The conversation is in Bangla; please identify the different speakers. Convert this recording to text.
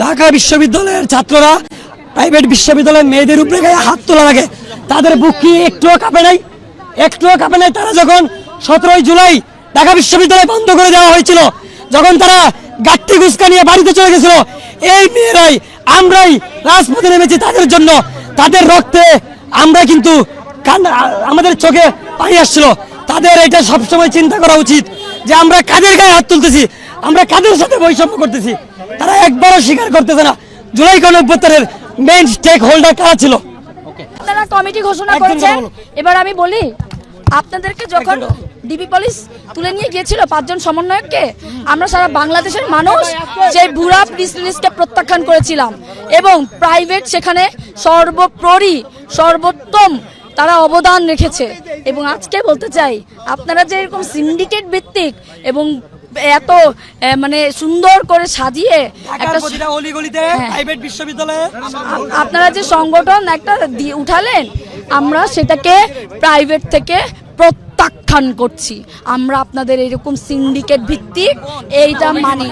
Speaker 1: ঢাকা বিশ্ববিদ্যালয়ের ছাত্ররা প্রাইভেট বিশ্ববিদ্যালয়ের মেয়েদের উপরে গায়ে হাত তোলা লাগে তাদের বুক কি একটুও কাঁপে নাই? একটুও কাঁপে নাই? তারা যখন সতেরোই জুলাই ঢাকা বিশ্ববিদ্যালয় বন্ধ করে দেওয়া হয়েছিল, যখন তারা গাট্টি গুস্কা নিয়ে বাড়িতে চলে গেছিল, এই মেয়েরাই আমরাই রাজপথে নেমেছি তাদের জন্য। তাদের রক্তে আমরা কিন্তু আমাদের চোখে পানি আসছিল। তাদের এটা সবসময় চিন্তা করা উচিত যে আমরা কাদের গায়ে হাত তুলতেছি? আমরা কাদের সাথে বৈষম্য করতেছি? তারা একবারও স্বীকার করতেছে না। জুলাই গণ অভ্যুত্থানের মেইন স্টেক হোল্ডার কারা ছিল?
Speaker 2: তারা কমিটি ঘোষণা করেছেন। এবার আমি বলি আপনাদেরকে যখন ডিবি পুলিশ তুলে নিয়ে গিয়েছিল পাঁচজন সমন্বয়ককে আমরা সারা বাংলাদেশের মানুষ সেই বুড়া প্রিস রিলিজকে প্রত্যাখ্যান করেছিলাম এবং প্রাইভেট সেখানে সর্বোপরি সর্বোত্তম তারা অবদান রেখেছে। এবং আজকে বলতে চাই আপনারা যে এরকম সিন্ডিকেট ভিত্তিক এবং এত মানে সুন্দর করে সাজিয়ে একটা হ্যাঁ।
Speaker 1: প্রাইভেট বিশ্ববিদ্যালয়ে
Speaker 2: আপনারা যে সংগঠন একটা উঠালেন আমরা সেটাকে প্রাইভেট থেকে প্রত্যাখ্যান করছি আমরা আপনাদের এরকম সিন্ডিকেট ভিত্তিক এইটা মানি।